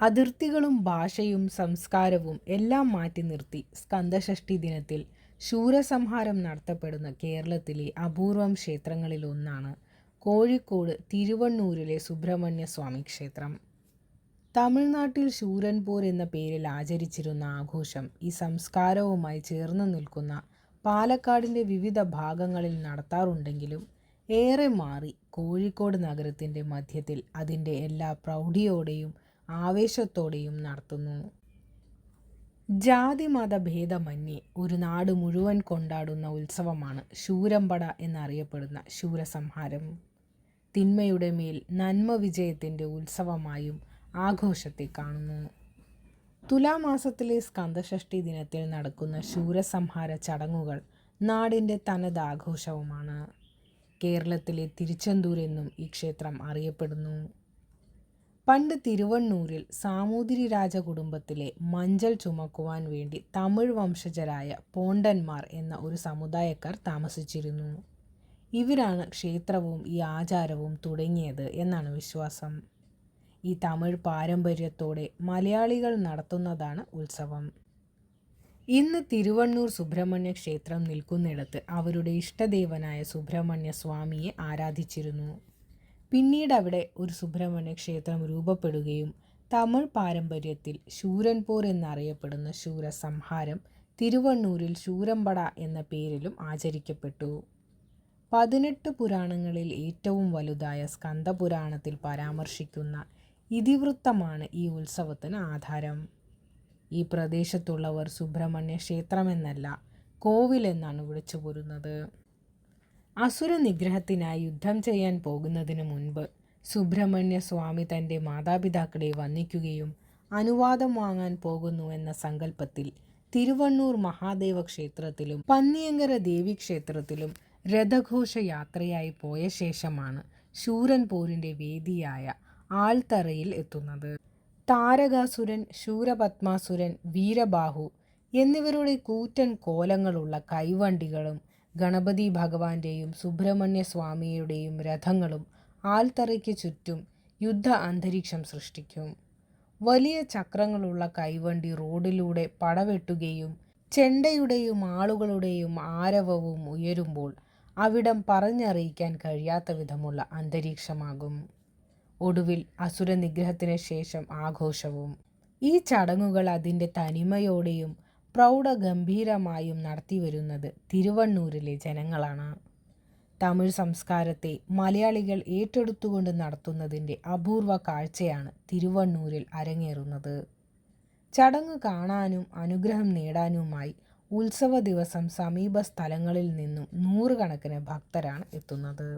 അതിർത്തികളും ഭാഷയും സംസ്കാരവും എല്ലാം മാറ്റി നിർത്തി സ്കന്ദഷഷ്ടി ദിനത്തിൽ ശൂരസംഹാരം നടത്തപ്പെടുന്ന കേരളത്തിലെ അപൂർവം ക്ഷേത്രങ്ങളിലൊന്നാണ് കോഴിക്കോട് തിരുവണ്ണൂരിലെ സുബ്രഹ്മണ്യ സ്വാമി ക്ഷേത്രം. തമിഴ്നാട്ടിൽ ശൂരൻപൂർ എന്ന പേരിൽ ആചരിച്ചിരുന്ന ആഘോഷം ഈ സംസ്കാരവുമായി ചേർന്ന് നിൽക്കുന്ന പാലക്കാടിന്റെ വിവിധ ഭാഗങ്ങളിൽ നടത്താറുണ്ടെങ്കിലും ഏറെ മാറി കോഴിക്കോട് നഗരത്തിന്റെ മധ്യത്തിൽ അതിന്റെ എല്ലാ പ്രൗഢിയോടെയും ആവേശത്തോടെയും നടത്തുന്നു. ജാതി മത ഭേദമന്യേ ഒരു നാട് മുഴുവൻ കൊണ്ടാടുന്ന ഉത്സവമാണ് ശൂരമ്പട എന്നറിയപ്പെടുന്ന ശൂരസംഹാരം. തിന്മയുടെ മേൽ നന്മ വിജയത്തിന്റെ ഉത്സവമായും ആഘോഷത്തെ കാണുന്നു. തുലാമാസത്തിലെ സ്കന്ദഷഷ്ഠി ദിനത്തിൽ നടക്കുന്ന ശൂരസംഹാര ചടങ്ങുകൾ നാടിന്റെ തനത് ആഘോഷവുമാണ്. കേരളത്തിലെ തിരുച്ചെന്തൂർ എന്നും ഈ ക്ഷേത്രം അറിയപ്പെടുന്നു. പണ്ട് തിരുവണ്ണൂരിൽ സാമൂതിരി രാജകുടുംബത്തിലെ മഞ്ചൽ ചുമക്കുവാൻ വേണ്ടി തമിഴ് വംശജരായ പോണ്ടന്മാർ എന്ന ഒരു സമുദായക്കാർ താമസിച്ചിരുന്നു. ഇവരാണ് ക്ഷേത്രവും ഈ ആചാരവും തുടങ്ങിയത് എന്നാണ് വിശ്വാസം. ഈ തമിഴ് പാരമ്പര്യത്തോടെ മലയാളികൾ നടത്തുന്നതാണ് ഉത്സവം. ഇന്ന് തിരുവണ്ണൂർ സുബ്രഹ്മണ്യ ക്ഷേത്രം നിൽക്കുന്നിടത്ത് അവരുടെ ഇഷ്ടദേവനായ സുബ്രഹ്മണ്യ സ്വാമിയെ ആരാധിച്ചിരുന്നു. പിന്നീട് അവിടെ ഒരു സുബ്രഹ്മണ്യ ക്ഷേത്രം രൂപപ്പെടുകയും തമിഴ് പാരമ്പര്യത്തിൽ ശൂരൻപോർ എന്നറിയപ്പെടുന്ന ശൂരസംഹാരം തിരുവണ്ണൂരിൽ ശൂരമ്പട എന്ന പേരിലും ആചരിക്കപ്പെട്ടു. പതിനെട്ട് പുരാണങ്ങളിൽ ഏറ്റവും വലുതായ സ്കന്ദപുരാണത്തിൽ പരാമർശിക്കുന്ന ഇതിവൃത്തമാണ് ഈ ഉത്സവത്തിന് ആധാരം. ഈ പ്രദേശത്തുള്ളവർ സുബ്രഹ്മണ്യ ക്ഷേത്രമെന്നല്ല കോവിലെന്നാണ് വിളിച്ചു പോരുന്നത്. അസുര നിഗ്രഹത്തിനായി യുദ്ധം ചെയ്യാൻ പോകുന്നതിന് മുൻപ് സുബ്രഹ്മണ്യ സ്വാമി തന്റെ മാതാപിതാക്കളെ വന്ദിക്കുകയും അനുവാദം വാങ്ങാൻ പോകുന്നു എന്ന സങ്കല്പത്തിൽ തിരുവണ്ണൂർ മഹാദേവ ക്ഷേത്രത്തിലും പന്നിയങ്കര ദേവി ക്ഷേത്രത്തിലും രഥഘോഷ യാത്രയായി പോയ ശേഷമാണ് ശൂരൻ പോരിന്റെ വേദിയായ ആൾത്തറയിൽ എത്തുന്നത്. താരകാസുരൻ ശൂരപത്മാസുരൻ വീരബാഹു എന്നിവരുടെ കൂറ്റൻ കോലങ്ങളുള്ള കൈവണ്ടികളും ഗണപതി ഭഗവാന്റെയും സുബ്രഹ്മണ്യ സ്വാമിയുടെയും രഥങ്ങളും ആൽത്തറയ്ക്ക് ചുറ്റും യുദ്ധ അന്തരീക്ഷം സൃഷ്ടിക്കും. വലിയ ചക്രങ്ങളുള്ള കൈവണ്ടി റോഡിലൂടെ പടവെട്ടുകയും ചെണ്ടയുടെയും ആളുകളുടെയും ആരവവും ഉയരുമ്പോൾ അവിടം പറഞ്ഞറിയിക്കാൻ കഴിയാത്ത വിധമുള്ള അന്തരീക്ഷമാകും. ഒടുവിൽ അസുര നിഗ്രഹത്തിന് ശേഷം ആഘോഷവും. ഈ ചടങ്ങുകൾ അതിന്റെ തനിമയോടെയും പ്രൗഢഗംഭീരമായും നടത്തിവരുന്നത് തിരുവണ്ണൂരിലെ ജനങ്ങളാണ്. തമിഴ് സംസ്കാരത്തെ മലയാളികൾ ഏറ്റെടുത്തുകൊണ്ട് നടത്തുന്നതിന്റെ അപൂർവ കാഴ്ചയാണ് തിരുവണ്ണൂരിൽ അരങ്ങേറുന്നത്. ചടങ്ങ് കാണാനും അനുഗ്രഹം നേടാനുമായി ഉത്സവ ദിവസം സമീപ സ്ഥലങ്ങളിൽ നിന്നും നൂറുകണക്കിന് ഭക്തരാണ് എത്തുന്നത്.